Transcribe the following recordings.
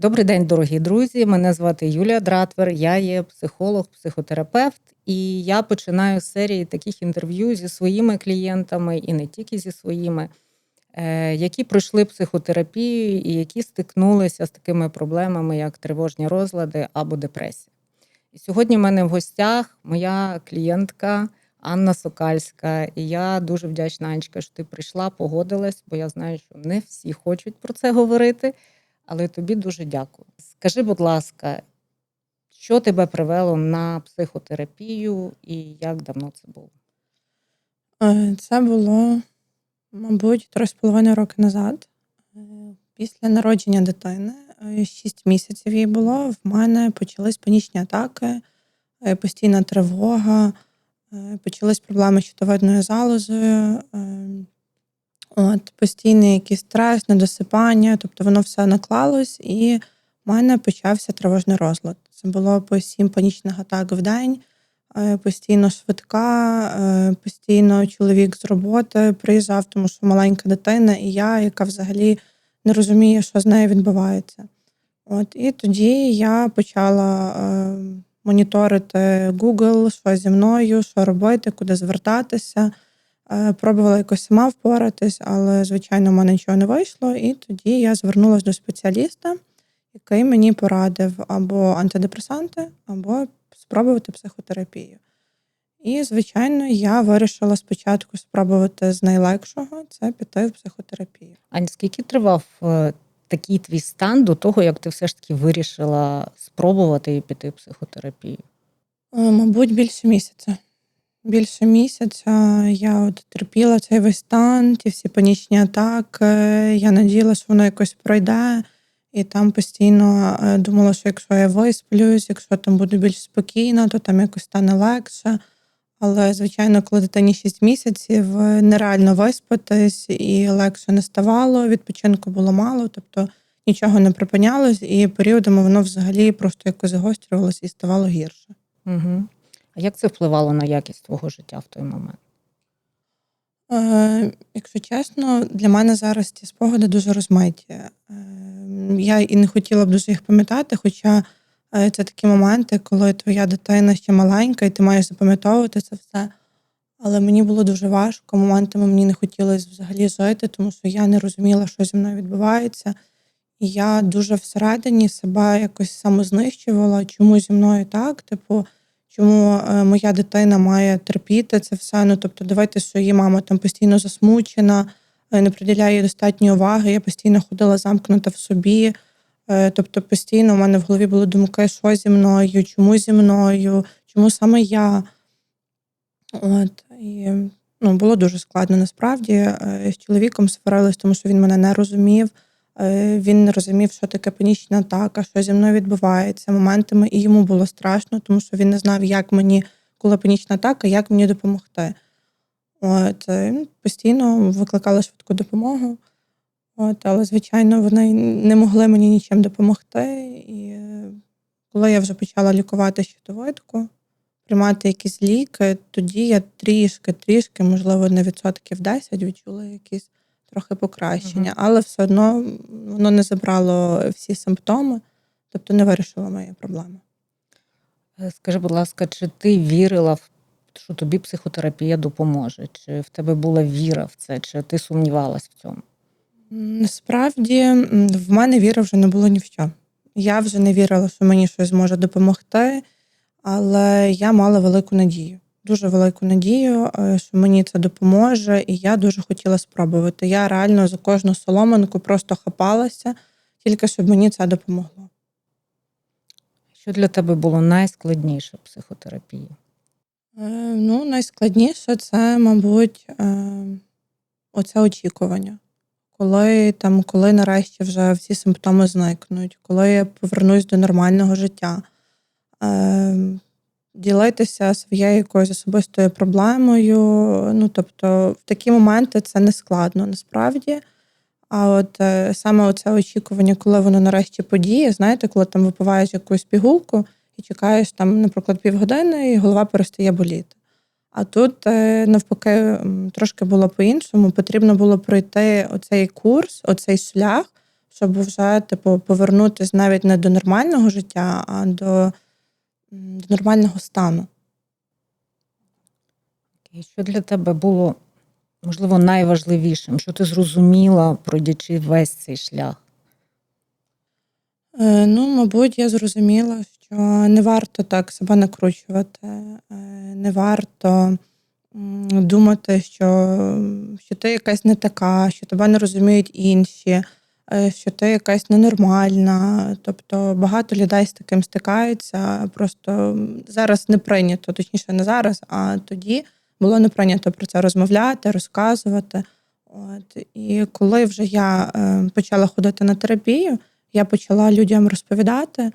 Добрий день, дорогі друзі. Мене звати Юлія Дратвер. Я є психолог, психотерапевт, і я починаю серії таких інтерв'ю зі своїми клієнтами, і не тільки зі своїми, е, які пройшли психотерапію і які стикнулися з такими проблемами, як тривожні розлади або депресія. І сьогодні в мене в гостях моя клієнтка Анна Сокальська. І я дуже вдячна, Анечка, що ти прийшла, погодилась, бо я знаю, що не всі хочуть про це говорити. Але тобі дуже дякую. Скажи, будь ласка, що тебе привело на психотерапію і як давно це було? Е, Це було, мабуть, три з половиною роки назад. Е, Після народження дитини, 6 місяців їй було, в мене почались панічні атаки, е, постійна тривога, е, почались проблеми з щитовидною залозою, е, от, постійний якийсь стрес, недосипання, тобто воно все наклалось, і в мене почався тривожний розлад. Це було по 7 панічних атак в день. Е, Постійно швидка, е, постійно чоловік з роботи приїжджав, тому що маленька дитина, і я, яка взагалі не розуміє, що з нею відбувається. От, і тоді я почала е, моніторити Google, що зі мною, що робити, куди звертатися. Е, Пробувала якось сама впоратись, але, звичайно, в мене нічого не вийшло. І тоді я звернулася до спеціаліста, який мені порадив або антидепресанти, або спробувати психотерапію. І, звичайно, я вирішила спочатку спробувати з найлегшого це піти в психотерапію. Ань, скільки тривав е, такий твій стан до того, як ти все ж таки вирішила спробувати і піти в психотерапію? Е, Мабуть, більше місяця. Більше місяця я от терпіла цей весь стан, ті всі панічні атаки. Я надіяла, що воно якось пройде, і там постійно е, думала, що якщо я висплюсь, якщо там буду більш спокійна, то там якось стане легше. Але, звичайно, коли дитині 6 місяців, е, нереально виспатись і легше не ставало, відпочинку було мало, тобто нічого не припинялось, і періодами воно взагалі просто якось загострювалося і ставало гірше. Угу. А як це впливало на якість твого життя в той момент? Е, якщо чесно, для мене зараз ці спогади дуже розмиті. Е, я і не хотіла б дуже їх пам'ятати, хоча е, це такі моменти, коли твоя дитина ще маленька, і ти маєш запам'ятовувати це все. Але мені було дуже важко. Моментами мені не хотілося взагалі жити, тому що я не розуміла, що зі мною відбувається. І я дуже всередині себе якось самознищувала, чому зі мною так, типу, чому е, моя дитина має терпіти це все. Ну, тобто, дивитися, що її мама там постійно засмучена, е, не приділяє їй достатньо уваги. Я постійно ходила замкнута в собі. Е, Тобто, постійно в мене в голові були думки, що зі мною, чому зі мною, чому саме я. От, і ну, було дуже складно насправді. З чоловіком сварилась, тому що він мене не розумів. Е, Він не розумів, що таке панічна атака, що зі мною відбувається моментами, і йому було страшно, тому що він не знав, як мені, коли панічна атака, як мені допомогти. От, е, постійно викликали швидку допомогу. От, але, звичайно, вони не могли мені нічим допомогти. І е, коли я вже почала лікувати щитовидку, приймати якісь ліки, тоді я трішки, трішки, можливо, на відсотків 10 відчула якісь трохи покращення, але все одно воно не забрало всі симптоми, тобто не вирішило мої проблеми. Е, Скажи, будь ласка, чи ти вірила в що тобі психотерапія допоможе? Чи в тебе була віра в це, чи ти сумнівалась в цьому? Насправді в мене віри вже не було ні в що. Я вже не вірила, що мені щось зможе допомогти, але я мала велику надію. Дуже велику надію, е, що мені це допоможе, і я дуже хотіла спробувати. Я реально за кожну соломинку просто хапалася, тільки щоб мені це допомогло. Що для тебе було найскладніше в психотерапії? Е, Ну, найскладніше це, мабуть, е, оце очікування. Коли там, коли нарешті вже всі симптоми зникнуть, коли я повернусь до нормального життя, е, ділитися своєю якоюсь особистою проблемою. Ну, тобто, в такі моменти це не складно насправді. А от е, саме оце очікування, коли воно нарешті подіє, знаєте, коли там випиваєш якусь пігулку і чекаєш там, наприклад, півгодини, і голова перестає боліти. А тут е, навпаки трошки було по-іншому. Потрібно було пройти оцей курс, оцей шлях, щоб вже типу повернутися навіть не до нормального життя, а до, до нормального стану. І що для тебе було, можливо, найважливішим? Що ти зрозуміла, пройдячи весь цей шлях? Е, Ну, мабуть, я зрозуміла, що не варто так себе накручувати, е, не варто думати, що, що ти якась не така, що тебе не розуміють інші, що ти якась ненормальна. Тобто багато людей з таким стикаються. Просто зараз не прийнято, точніше, не зараз, а тоді було не прийнято про це розмовляти, розказувати. От. І коли вже я е, почала ходити на терапію, я почала людям розповідати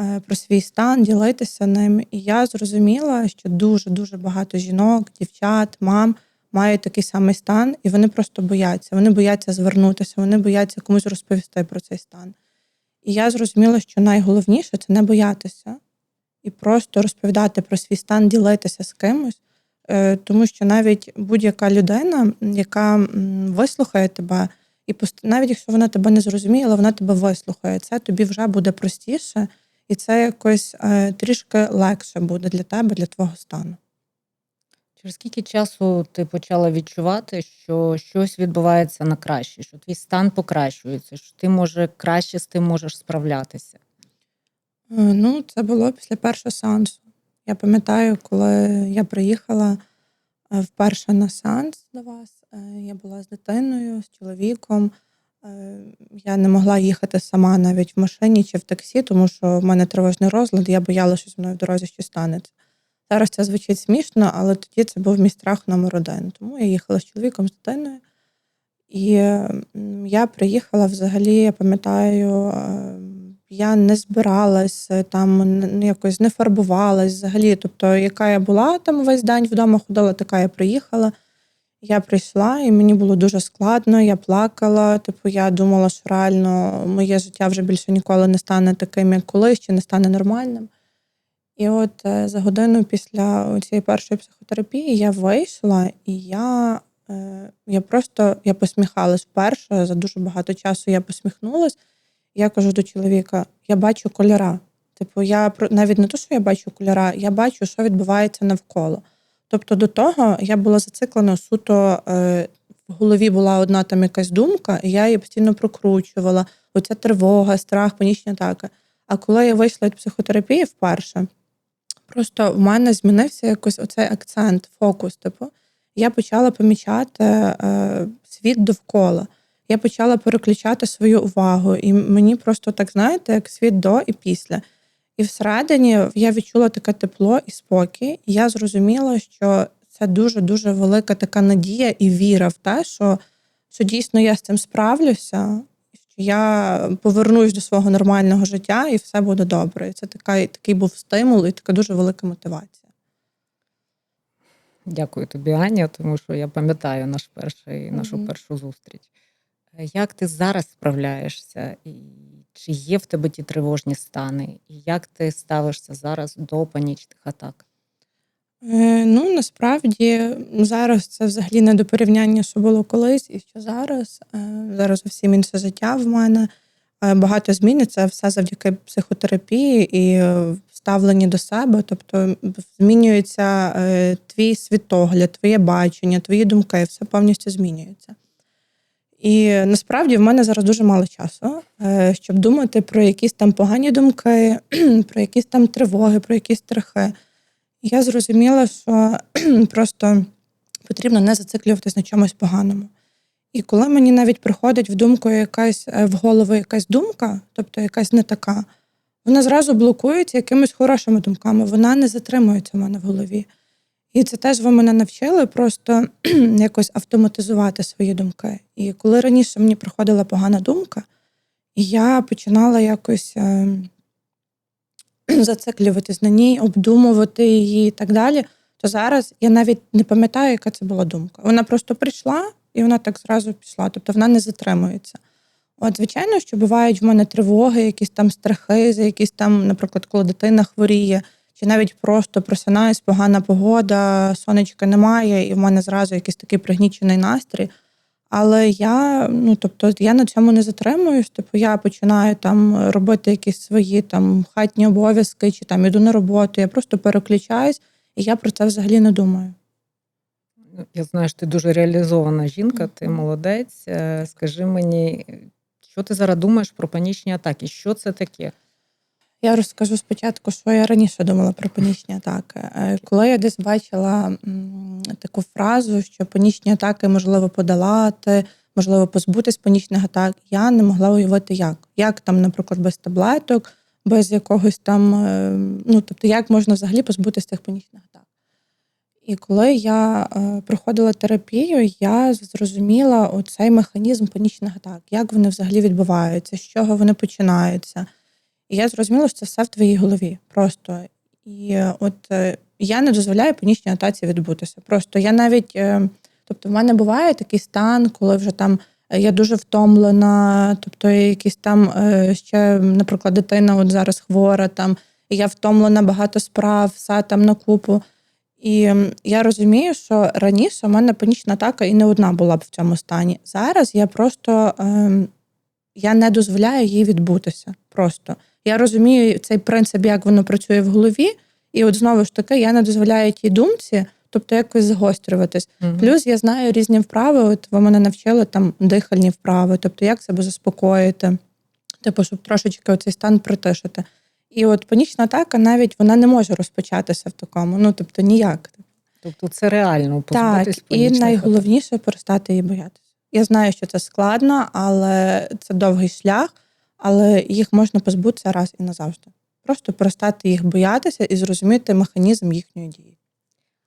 е, про свій стан, ділитися ним. І я зрозуміла, що дуже дуже багато жінок, дівчат, мам мають такий самий стан, і вони просто бояться. Вони бояться звернутися, вони бояться комусь розповісти про цей стан. І я зрозуміла, що найголовніше це не боятися і просто розповідати про свій стан, ділитися з кимось. Е, Тому що навіть будь-яка людина, яка вислухає тебе, і навіть якщо вона тебе не зрозуміє, але вона тебе вислухає, це тобі вже буде простіше, і це якось е, трішки легше буде для тебе, для твого стану. Через скільки часу ти почала відчувати, що щось відбувається на краще, що твій стан покращується, що ти може краще з тим можеш справлятися? Е, Ну, це було після першого сеансу. Я пам'ятаю, коли я приїхала е, вперше на сеанс до вас. е, Я була з дитиною, з чоловіком. Я не могла їхати сама навіть в машині чи в таксі, тому що в мене тривожний розлад, я боялася, що зі мною в дорозі щось станеться. Зараз це звучить смішно, але тоді це був мій страх номер один. Тому я їхала з чоловіком, з дитиною. І я приїхала взагалі, я пам'ятаю, е, я не збиралась е, там, якось не фарбувалась взагалі. Тобто, яка я була там весь день вдома ходила, така я приїхала. Я прийшла, і мені було дуже складно. Я плакала. Типу, я думала, що реально моє життя вже більше ніколи не стане таким, як колись, чи не стане нормальним. І от е, за годину після цієї першої психотерапії я вийшла, і я, е, я просто я посміхалась вперше. За дуже багато часу я посміхнулась. Я кажу до чоловіка: я бачу кольора. Типу, я навіть не то, що я бачу кольора, я бачу, що відбувається навколо. Тобто до того я була зациклена суто е, в голові була одна там якась думка, і я її постійно прокручувала. Оця тривога, страх, панічні атаки. А коли я вийшла від психотерапії вперше, просто в мене змінився якось оцей акцент, фокус. Типу, я почала помічати е, світ довкола. Я почала переключати свою увагу, і мені просто так знаєте, як світ до і після. І всередині я відчула таке тепло і спокій. І я зрозуміла, що це дуже дуже велика така надія і віра в те, що, що дійсно я з цим справлюся, що я повернусь до свого нормального життя і все буде добре. І це така, такий був стимул і така дуже велика мотивація. Дякую тобі, Аня, тому що я пам'ятаю наш перший, нашу Мгм. першу зустріч. Е, Як ти зараз справляєшся? І чи є в тебе ті тривожні стани? І як ти ставишся зараз до панічних атак? Е, ну, насправді зараз це взагалі не до порівняння, що було колись і що зараз. Е, зараз зовсім інше життя в мене. Е, багато змін, і це все завдяки психотерапії і е, ставленні до себе. Тобто змінюється твій світогляд, твоє бачення, твої думки, все повністю змінюється. І насправді в мене зараз дуже мало часу, щоб думати про якісь там погані думки, про якісь там тривоги, про якісь страхи. Я зрозуміла, що просто потрібно не зациклюватись на чомусь поганому. І коли мені навіть приходить в думку якась е, в голову якась думка, тобто якась не така, вона зразу блокується якимись хорошими думками, вона не затримується в мене в голові. І це теж ви мене навчили просто якось автоматизувати свої думки. І коли раніше мені приходила погана думка, я починала якось е, зациклюватись на ній, обдумувати її і так далі, то зараз я навіть не пам'ятаю, яка це була думка. Вона просто прийшла і вона так зразу пішла, тобто вона не затримується. От, звичайно, що бувають в мене тривоги, якісь там страхи, за якісь там, наприклад, коли дитина хворіє, чи навіть просто просинаюсь, погана погода, сонечка немає, і в мене зразу якийсь такий пригнічений настрій. Але я, ну тобто, я на цьому не затримуюсь. Типу, я починаю там робити якісь свої там хатні обов'язки, чи там іду на роботу. Я просто переключаюсь, і я про це взагалі не думаю. Я знаю, що ти дуже реалізована жінка, ти молодець. Е, Скажи мені, що ти зараз думаєш про панічні атаки? Що це таке? Я розкажу спочатку, що я раніше думала про панічні атаки. Е, Коли я десь бачила таку фразу, що панічні атаки можливо подолати, можливо, позбутись панічних атак, я не могла уявити, як. Як там, наприклад, без таблеток, без якогось там, е, ну тобто, як можна взагалі позбутись цих панічних атак. І коли я е, проходила терапію, я зрозуміла оцей механізм панічних атак, як вони взагалі відбуваються, з чого вони починаються. І я зрозуміла, що це все в твоїй голові. Просто. І е, от е, я не дозволяю панічній атаці відбутися. Просто я навіть, е, тобто, в мене буває такий стан, коли вже там я дуже втомлена, тобто якісь там ще, наприклад, дитина от зараз хвора, там, і я втомлена багато справ, все там на купу. І я розумію, що раніше у мене панічна атака і не одна була б в цьому стані. Зараз я просто ем, я не дозволяю їй відбутися. Просто я розумію цей принцип, як воно працює в голові, і от знову ж таки я не дозволяю тій думці, тобто якось загострюватись. Мгм. Плюс я знаю різні вправи. От ви мене навчили там дихальні вправи, тобто як себе заспокоїти, типу, щоб трошечки оцей стан притишити. І от панічна атака навіть вона не може розпочатися в такому. Ну тобто ніяк. Тобто це реально Так, позбутись і панічних атак. найголовніше перестати її боятися. Я знаю, що це складно, але це довгий шлях, але їх можна позбутися раз і назавжди. Просто перестати їх боятися і зрозуміти механізм їхньої дії.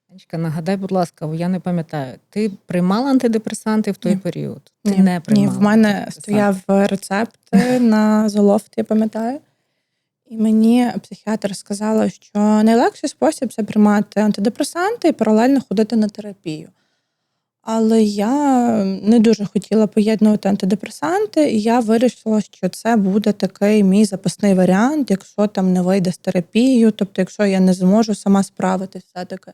Анечка, нагадай, будь ласка, я не пам'ятаю, ти приймала антидепресанти в той Ні. період? Ти ні, не ні, в мене стояв рецепт на золофт, я пам'ятаю. І мені психіатр сказала, що найлегший спосіб це приймати антидепресанти і паралельно ходити на терапію. Але я не дуже хотіла поєднувати антидепресанти, і я вирішила, що це буде такий мій запасний варіант, якщо там не вийде з терапією, тобто, якщо я не зможу сама справитись все-таки.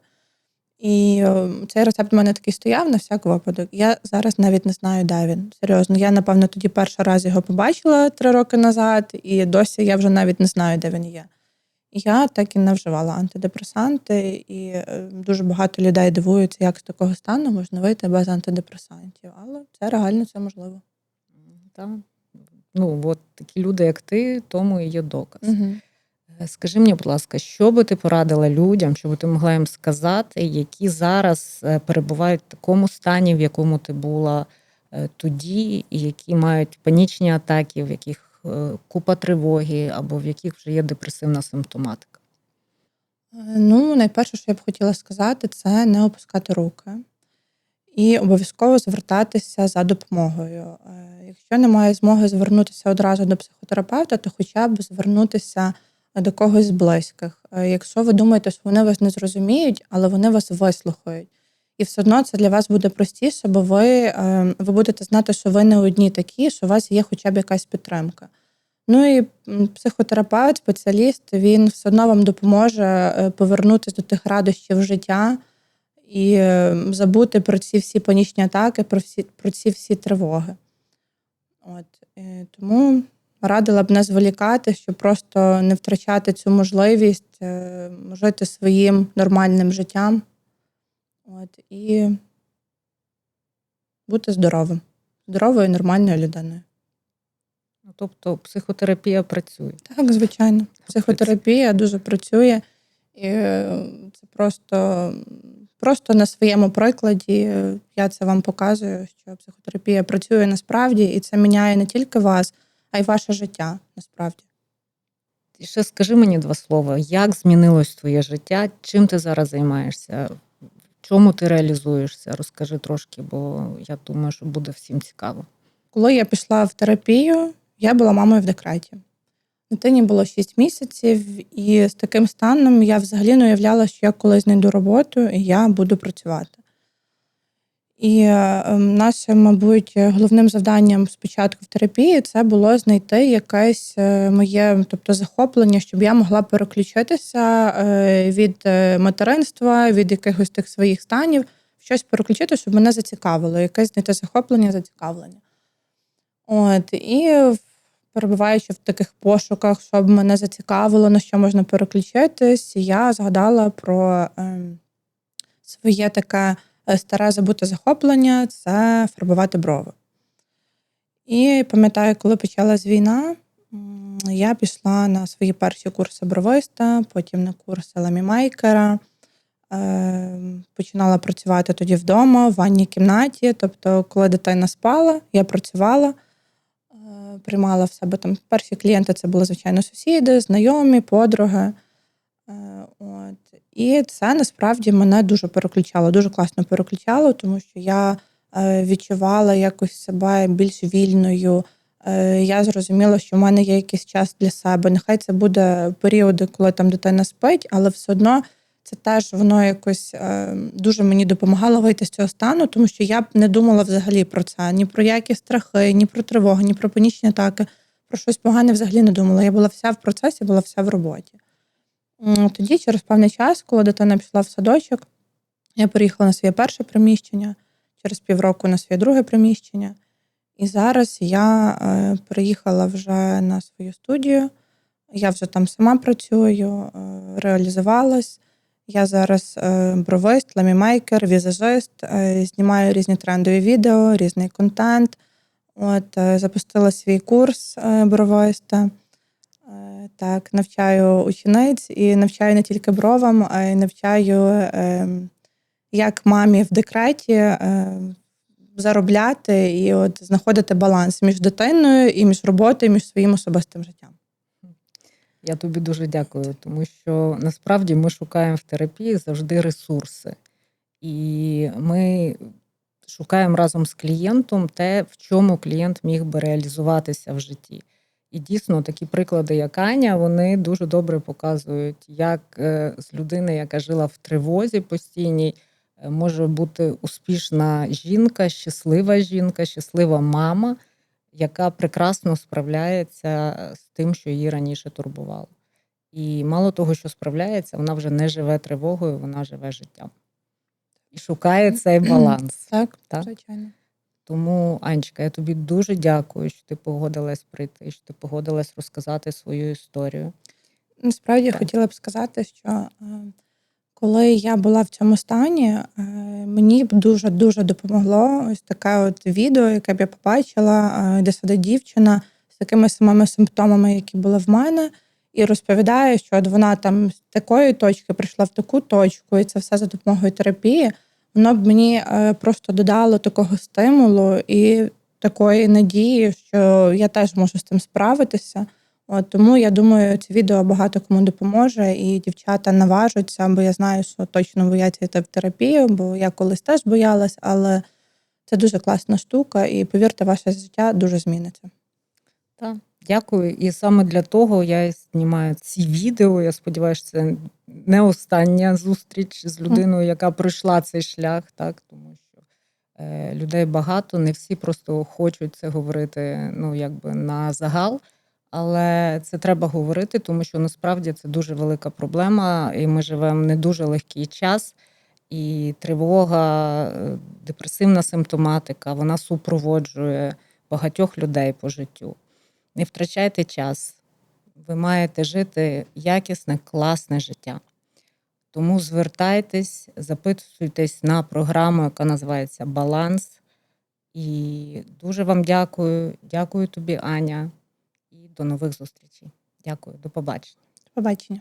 І е, цей рецепт в мене такий стояв на всяк випадок. Я зараз навіть не знаю, де він. Серйозно, я напевно тоді перший раз його побачила три роки назад, і досі я вже навіть не знаю, де він є. Я так і не вживала антидепресанти, і е, дуже багато людей дивуються, як з такого стану можна вийти без антидепресантів. Але це реально це можливо. Так. Ну, от такі люди, як ти, тому і є доказ. Угу. Скажи мені, будь ласка, що би ти порадила людям, що би ти могла їм сказати, які зараз е, перебувають в такому стані, в якому ти була тоді, і які мають панічні атаки, в яких е, купа тривоги, або в яких вже є депресивна симптоматика? Ну, найперше, що я б хотіла сказати, це не опускати руки і обов'язково звертатися за допомогою. Е, Якщо немає змоги звернутися одразу до психотерапевта, то хоча б звернутися до когось з близьких. Е, Якщо ви думаєте, що вони вас не зрозуміють, але вони вас вислухають. І все одно це для вас буде простіше, бо ви, е, ви будете знати, що ви не одні такі, що у вас є хоча б якась підтримка. Ну і психотерапевт, спеціаліст, він все одно вам допоможе е, повернутися до тих радощів життя і е, забути про ці всі панічні атаки, про всі про ці всі тривоги. От тому радила б не зволікати, щоб просто не втрачати цю можливість жити своїм нормальним життям. От, і бути здоровим, здоровою, нормальною людиною. Ну, тобто психотерапія працює. Так, звичайно. Психотерапія дуже працює. І е, це просто, просто на своєму прикладі е, я це вам показую, що психотерапія працює насправді, і це міняє не тільки вас, а й ваше життя насправді. І ще скажи мені два слова, як змінилось твоє життя, чим ти зараз займаєшся, чому ти реалізуєшся? Розкажи трошки, бо я думаю, що буде всім цікаво. Коли я пішла в терапію, я була мамою в декреті. Дитині було 6 місяців, і з таким станом я взагалі не уявляла, що я колись знайду роботу і я буду працювати. І ем, нашим, мабуть, головним завданням спочатку в терапії це було знайти якесь е, моє тобто, захоплення, щоб я могла переключитися е, від е, материнства, від якихось тих своїх станів щось переключити, щоб мене зацікавило, якесь знайти захоплення, зацікавлення. От, і перебуваючи в таких пошуках, щоб мене зацікавило, на що можна переключитись, я згадала про ем, своє таке старе забуте захоплення це фарбувати брови. І пам'ятаю, коли почалась війна, я пішла на свої перші курси бровиста, потім на курси ламімейкера. Е, Починала працювати тоді вдома, в ванній кімнаті. Тобто, коли дитина спала, я працювала, е, приймала в себе там перші клієнти це були, звичайно, сусіди, знайомі, подруги. Е, От. І це насправді мене дуже переключало, дуже класно переключало, тому що я е, відчувала якось себе більш вільною. Е, Я зрозуміла, що в мене є якийсь час для себе. Нехай це буде періоди, коли там дитина спить, але все одно це теж воно якось дуже мені допомагало вийти з цього стану, тому що я б не думала взагалі про це, ні про які страхи, ні про тривоги, ні про панічні атаки. Про щось погане взагалі не думала. Я була вся в процесі, була вся в роботі. Тоді, через певний час, коли дитина пішла в садочок, я переїхала на своє перше приміщення, через півроку на своє друге приміщення. І зараз я е, переїхала вже на свою студію. Я вже там сама працюю, е, реалізувалась. Я зараз е, бровист, ламімейкер, візажист, знімаю різні трендові відео, різний контент. От, запустила свій курс бровиста. Е, Так, навчаю учениць і навчаю не тільки бровам, а й навчаю, е, як мамі в декреті е, заробляти і от знаходити баланс між дитиною і між роботою, і між своїм особистим життям. Я тобі дуже дякую, тому що насправді ми шукаємо в терапії завжди ресурси. І ми шукаємо разом з клієнтом те, в чому клієнт міг би реалізуватися в житті. І дійсно такі приклади, як Аня, вони дуже добре показують, як е, з людини, яка жила в тривозі постійній, е, може бути успішна жінка, щаслива жінка, щаслива мама, яка прекрасно справляється з тим, що її раніше турбувало. І мало того, що справляється, вона вже не живе тривогою, вона живе життям. І шукає цей баланс. Так, Так. звичайно. Тому, Анечка, я тобі дуже дякую, що ти погодилась прийти, що ти погодилась розказати свою історію. Насправді я хотіла б сказати, що е, коли я була в цьому стані, е, мені б дуже дуже допомогло ось таке от відео, яке б я побачила, е, де сидить дівчина з такими самими симптомами, які були в мене, і розповідає, що от вона там з такої точки прийшла в таку точку, і це все за допомогою терапії. Воно б мені е, просто додало такого стимулу і такої надії, що я теж можу з цим справитися. От, тому я думаю, це відео багато кому допоможе, і дівчата наважуться, бо я знаю, що точно бояться йти в терапію, бо я колись теж боялась, але це дуже класна штука, і повірте, ваше життя дуже зміниться. Так, дякую. І саме для того я знімаю ці відео. Я сподіваюся, це не остання зустріч з людиною, яка пройшла цей шлях, так тому що е, людей багато, не всі просто хочуть це говорити, ну якби на загал. Але це треба говорити, тому що насправді це дуже велика проблема, і ми живемо в не дуже легкий час. І тривога, е, депресивна симптоматика, вона супроводжує багатьох людей по життю. Не втрачайте час. Ви маєте жити якісне, класне життя. Тому звертайтесь, записуйтесь на програму, яка називається Баланс. І дуже вам дякую. Дякую тобі, Аня. І до нових зустрічей. Дякую, до побачення. До побачення.